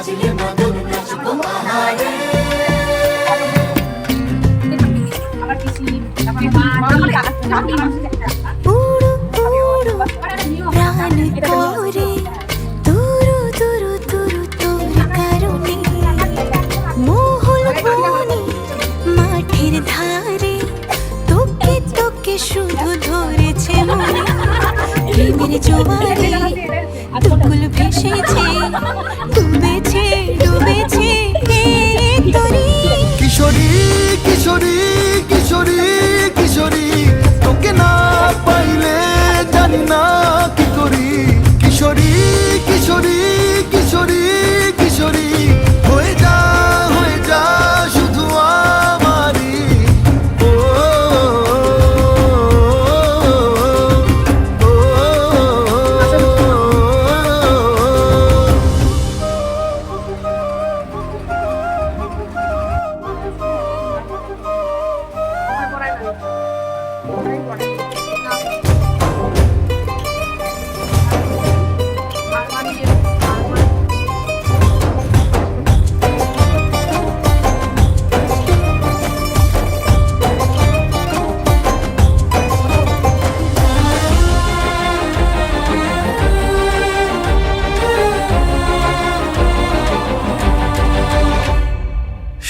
নাচিয়ে মদন নাচবো পাহাড়ে উড়ু উড়ু প্রাণ করে। শুধু ধরেছে মনে। প্রেমের জোয়ারে দুকুল ভেসেছে।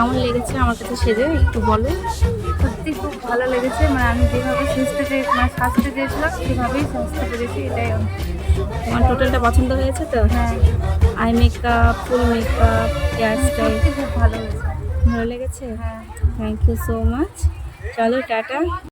কেমন লেগেছে আমার কাছে সেজে একটু বলো। সত্যি খুব ভালো লেগেছে মানে আমি যেভাবে সুস্থতে চেয়ে মানে সাজতে চেয়েছিলাম সেভাবেই সাজতে পেরেছি এটাই আমার টোটালটা পছন্দ হয়েছে তো? হ্যাঁ। Eye makeup full makeup hair style. খুব ভালো হয়েছে। ভালো লেগেছে? হ্যাঁ। থ্যাংক ইউ সো মাচ চলো টাটা।